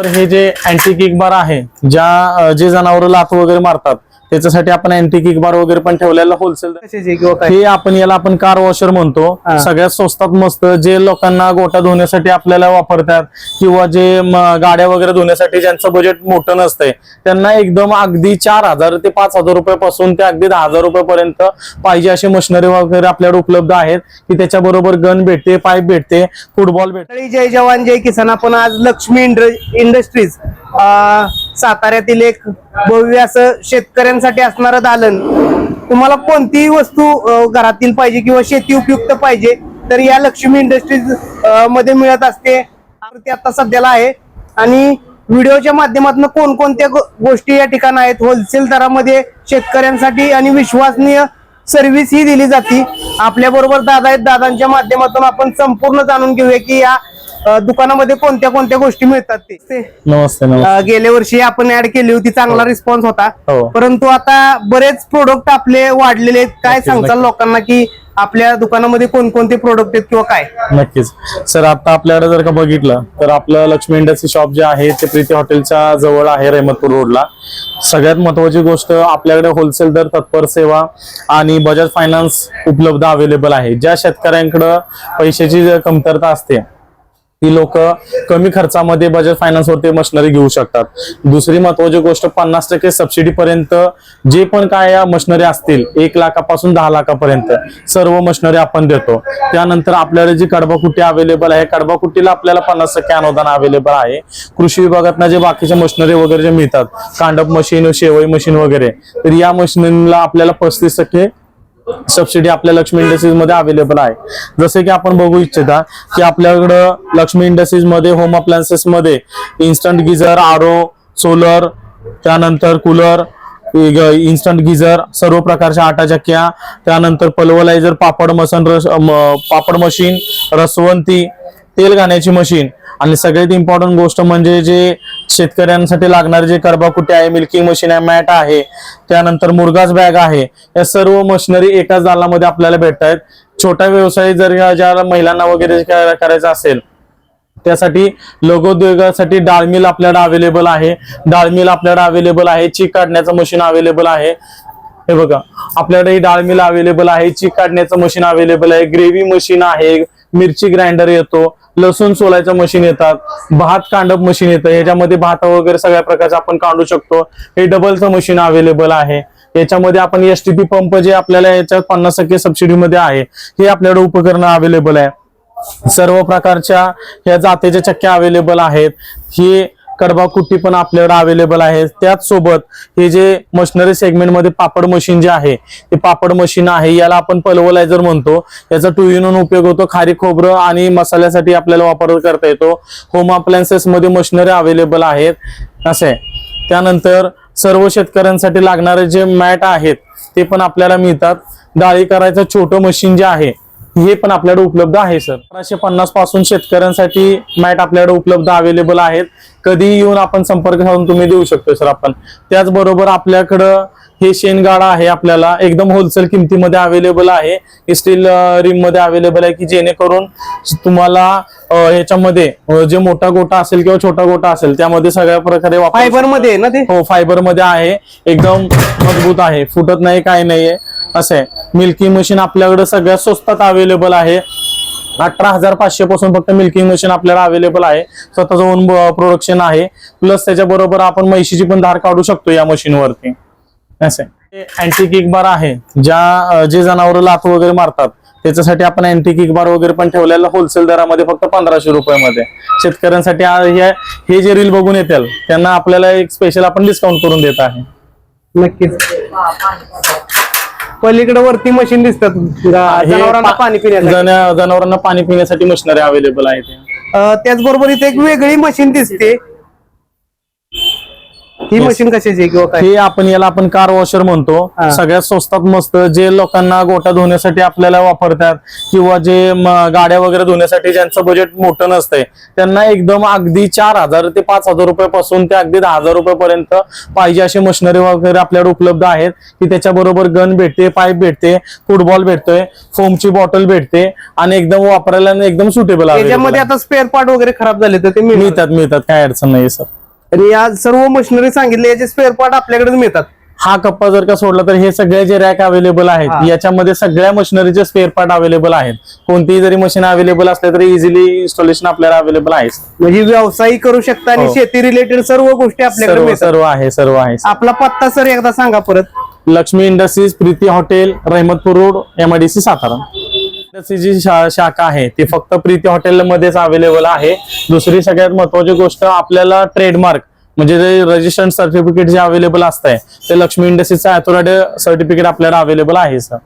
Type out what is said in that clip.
तर हे जे अँटी किक बार आहे ज्या जे जनावर लात वगैरे मारतात त्याच्यासाठी आपण अँटी किक बार वगैरे पण ठेवलेला होलसेल हे आपण याला आपण कार वॉशर म्हणतो. सगळ्यात स्वस्तात मस्त जे लोकांना गोटा धुण्यासाठी आपल्याला वापरतात किंवा जे गाड्या वगैरे धुण्यासाठी ज्यांचं बजेट मोठं नसतंय त्यांना एकदम अगदी चार हजार ते पाच हजार रुपयापासून ते अगदी दहा हजार रुपयापर्यंत पाहिजे अशी मशिनरी वगैरे आपल्याकडे उपलब्ध आहेत की त्याच्याबरोबर गन भेटते पाईप भेटते फुटबॉल भेटते. जय जवान जय किसान. आपण आज लक्ष्मी इंड- इंडस्ट्रीज साताऱ्यातील एक भव्य असं शेतकऱ्यांसाठी असणारं दालन. तुम्हाला कोणतीही वस्तू घरातील पाहिजे किंवा शेती उपयुक्त पाहिजे तर या लक्ष्मी इंडस्ट्रीजमध्ये मिळत असते. ते आता सध्याला आहे. आणि व्हिडिओच्या माध्यमातून कोणकोणत्या गोष्टी या ठिकाणी आहेत? होलसेल दरामध्ये शेतकऱ्यांसाठी आणि विश्वसनीय सर्व्हिस ही दिली जाते. आपल्या बरोबर दादा आहेत. दादांच्या माध्यमातून आपण संपूर्ण जाणून घेऊया की या दुकानामध्ये कोणत्या कोणत्या गोष्टी मिळतात ते? नमस्ते अ, गेल्या वर्षी आपण ऍड केली होती चांगला रिस्पॉन्स होता. हो. परंतु आता बरेच प्रोडक्ट आपले वाढलेले आहेत. काय नक्कीच, सांगताल. लोकांना की आपल्या दुकानामध्ये कोणकोणते प्रोडक्ट आहेत किंवा काय? नक्कीच. सर आता आपल्याकडे जर का बघितलं तर आपलं लक्ष्मी इंडस्ट्री शॉप जे आहे ते प्रीती हॉटेलच्या जवळ आहे रहमतपूर रोडला. सगळ्यात महत्वाची गोष्ट आपल्याकडे होलसेल दर तत्पर सेवा आणि बजाज फायनान्स उपलब्ध अवेलेबल आहे. ज्या शेतकऱ्यांकडं पैशाची जर कमतरता असते ती लोक कमी खर्चामध्ये बजाज फायनान्स वरती मशिनरी घेऊ शकतात. दुसरी महत्वाची गोष्ट पन्नास टक्के सबसिडी पर्यंत जे पण काय या मशिनरी असतील एक लाखापासून दहा लाखापर्यंत सर्व मशिनरी आपण देतो. त्यानंतर आपल्याला जी कडबाकुटी अवेलेबल आहे कडबाकुटीला आपल्याला पन्नास टक्के अनुदान अवेलेबल आहे. कृषी विभागातनं जे बाकीचे मशिनरी वगैरे जे मिळतात कांडप मशीन शेवई मशीन वगैरे तर या मशिनरीला आपल्याला पस्तीस टक्के सबसिडी आपल्या लक्ष्मी इंडस्ट्रीजमध्ये अवेलेबल आहे. जसे की आपण बघू इच्छिता की आपल्याकडं लक्ष्मी इंडस्ट्रीजमध्ये होम अप्लायन्सेस मध्ये इन्स्टंट गिझर आरो सोलर त्यानंतर कूलर इन्स्टंट गिझर सर्व प्रकारच्या आटा चक्क्या त्यानंतर पल्वलायझर पापड मसन रस पापड मशीन रसवंती तेल घाण्याची मशीन आणि सगळ्यात इम्पॉर्टंट गोष्ट म्हणजे जे शेतकऱ्यांसाठी लागणारे जे करबाकुटे आहे मिल्किंग मशीन आहे मॅट आहे त्यानंतर मुरगास बॅग आहे या सर्व मशिनरी एकाच दालनामध्ये आपल्याला भेटत आहेत. छोटा व्यवसाय जर ज्या महिलांना वगैरे करायचा असेल त्यासाठी लघुद्योगासाठी डाळमिल आपल्याला आपल्याकडे अवेलेबल आहे. डाळ मिल आपल्याकडे अवेलेबल आहे. चीक काढण्याचं मशीन अवेलेबल आहे. हे बघा आपल्याकडे ही डाळ मिल अवेलेबल आहे. चीक काढण्याचं मशीन अवेलेबल आहे. ग्रेव्ही मशीन आहे. मिरची ग्राइंडर येतो लसूण सोलायचं मशीन येतात भात कांडप मशीन येतं याच्यामध्ये भात वगैरे सगळ्या प्रकारचं आपण काढू शकतो. हे डबलचं मशीन अवेलेबल आहे. याच्यामध्ये आपण एस टी पी पंप जे आपल्याला याच्यात पन्नास टक्के सबसिडीमध्ये आहे हे आपल्याकडे उपकरणं अवेलेबल आहे. सर्व प्रकारच्या ह्या जातीच्या चक्क्या अवेलेबल आहेत. हे कडबा कुट्टी पण आपल्याकडे अवेलेबल आहे. त्याच सोबत हे जे मशिनरी सेगमेंटमध्ये पापड मशीन जे आहे ते पापड मशीन आहे याला आपण पल्वलायझर म्हणतो. याचा टू इन उपयोग होतो. खारी खोबरं आणि मसाल्यासाठी आपल्याला वापर करता येतो. होम अप्लायन्सेस मध्ये मशिनरी अवेलेबल आहेत. असे त्यानंतर सर्व शेतकऱ्यांसाठी लागणारे जे मॅट आहेत ते पण आपल्याला मिळतात. डाळी करायचं छोटं मशीन जे आहे हे पण आपल्याकडे उपलब्ध आहे सर. अकराशे पन्नासपासून शेतकऱ्यांसाठी मॅट आपल्याकडे उपलब्ध अवेलेबल आहेत. कधी येऊन आपण संपर्क साधून तुम्ही देऊ शकतो सर आपण. त्याचबरोबर आपल्याकडं हे शेणगाडा आहे आपल्याला. एकदम होलसेल किमतीमध्ये अवेलेबल आहे. स्टील रिममध्ये अवेलेबल आहे की जेणेकरून तुम्हाला याच्यामध्ये जे मोठा गोटा असेल किंवा छोटा गोटा असेल त्यामध्ये सगळ्या प्रकारे फायबरमध्ये ना ते? हो फायबरमध्ये आहे. एकदम मजबूत आहे. फुटत नाही काही नाहीये. असं आहे. मिल्किंग मशीन आपल्याकडे सगळ्यात स्वस्तात अवेलेबल आहे. अठरा हजार पाचशे पासून फक्त मिल्किंग मशीन आपल्याला अवेलेबल आहे. स्वतःचं ओन प्रोडक्शन आहे. प्लस त्याच्याबरोबर आपण म्हशीची पण धार काढू शकतो या मशीनवरती असं आहे. अँटी किक बार आहे. ज्या जे जनावर लात वगैरे मारतात त्याच्यासाठी आपण अँटी किक बार वगैरे पण ठेवलेलं होलसेल दरामध्ये फक्त पंधराशे रुपयामध्ये. शेतकऱ्यांसाठी हे हे जे रील बघून येतील त्यांना आपल्याला एक स्पेशल आपण डिस्काउंट करून देत आहे. नक्कीच. पलीकडे वरती मशीन दिसतात. गा- हे जनावरांना पा- पाणी पिण्यासाठी. जन- जनावरांना पाणी पिण्यासाठी मशिनरी अवेलेबल आहे ते अ, त्याचबरोबर इथे एक वेगळी मशीन दिसते. ही. मशीन कशाची आहे किंवा काय? हे आपण याला आपण कार वॉशर म्हणतो. हा. सगळ्यात स्वस्तात मस्त जे लोकांना गोटा धुण्यासाठी आपल्याला वापरतात किंवा जे म, गाड्या वगैरे धुण्यासाठी ज्यांचं बजेट मोठं नसतंय त्यांना एकदम अगदी चार हजार ते पाच हजार रुपयापासून ते अगदी दहा हजार रुपयापर्यंत पाहिजे अशी मशिनरी वगैरे आपल्याकडे उपलब्ध आहेत की त्याच्याबरोबर गन भेटते पाईप भेटते फुटबॉल भेटतोय फोमची बॉटल भेटते आणि एकदम वापरायला आणि एकदम सुटेबल त्याच्यामध्ये आता स्पेअर पार्ट वगैरे खराब झाले तर ते मिळतात. मिळतात मिळतात. काय अडचण नाही सर आणि या सर्व मशिनरी सांगितले याचे स्पेअर पार्ट आपल्याकडेच मिळतात. हा कप्पा जर का सोडला तर हे सगळे जे रॅक अवेलेबल. आहेत याच्यामध्ये सगळ्या मशिनरीचे स्पेअर पार्ट अवेलेबल आहेत. कोणतीही जरी मशीन अवेलेबल असले तरी इझिली इन्स्टॉलेशन आपल्याला अवेलेबल आहे म्हणजे व्यवसायी करू शकता आणि हो. शेती रिलेटेड सर्व गोष्टी आपल्याकडे सर्व आहे सर्व आहे. आपला पत्ता सर एकदा सांगा परत. Lakshmi Industries Preeti hotel Rahmatpur road MIDC Satara. जी शाखा आहे ती फक्त प्रीती हॉटेलमध्येच अवेलेबल आहे. दुसरी सगळ्यात महत्वाची गोष्ट आपल्याला ट्रेडमार्क म्हणजे जे रजिस्ट्रेशन सर्टिफिकेट जे अवेलेबल असत ते लक्ष्मी इंडस्ट्रीचं अथॉरिटी सर्टिफिकेट आपल्याला अवेलेबल आहे सर